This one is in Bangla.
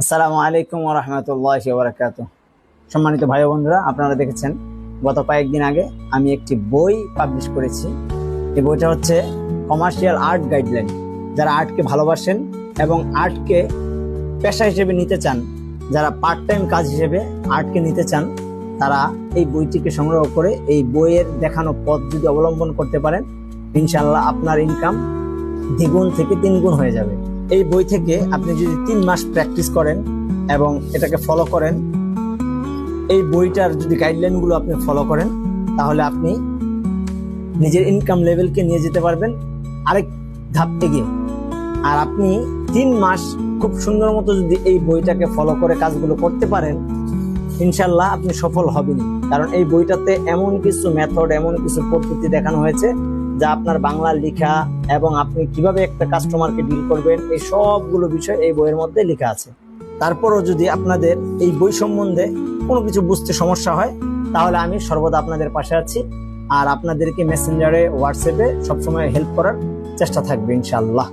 আসসালামু আলাইকুম রহমতুল্লাহ বরাকাত সম্মানিত ভাই বন্ধুরা আপনারা দেখেছেন, গত কয়েকদিন আগে আমি একটি বই পাবলিশ করেছি। এই বইটা হচ্ছে কমার্শিয়াল আর্ট গাইডলাইন যারা আর্টকে ভালোবাসেন এবং আর্টকে পেশা হিসেবে নিতে চান, যারা পার্ট টাইম কাজ হিসেবে আর্টকে নিতে চান, তারা এই বইটিকে সংগ্রহ করে এই বইয়ের দেখানো পথ যদি অবলম্বন করতে পারেন ইনশাল্লাহ আপনার ইনকাম দ্বিগুণ থেকে তিনগুণ হয়ে যাবে। এই বই থেকে আপনি যদি তিন মাস প্র্যাকটিস করেন এবং এটাকে ফলো করেন, এই বইটার যদি গাইডলাইনগুলো আপনি ফলো করেন, তাহলে আপনি নিজের ইনকাম লেভেলকে নিয়ে যেতে পারবেন আরেক ধাপ এগিয়ে। আর আপনি তিন মাস খুব সুন্দর মতো যদি এই বইটাকে ফলো করে কাজগুলো করতে পারেন ইনশাল্লাহ আপনি সফল হবেন কারণ এই বইটাতে এমন কিছু মেথড এমন কিছু পদ্ধতি দেখানো হয়েছে যা আপনার বাংলা লেখা এবং আপনি কীভাবে একটা কাস্টমারকে ডিল করবেন, এই সবগুলো বিষয় এই বইয়ের মধ্যে লেখা আছে। তারপরও যদি আপনাদের এই বই সম্বন্ধে কোনো কিছু বুঝতে সমস্যা হয়, তাহলে আমি সর্বদা আপনাদের পাশে আছি। আর আপনাদেরকে মেসেঞ্জারে হোয়াটসঅ্যাপে সবসময় হেল্প করার চেষ্টা থাকবে, ইনশাআল্লাহ।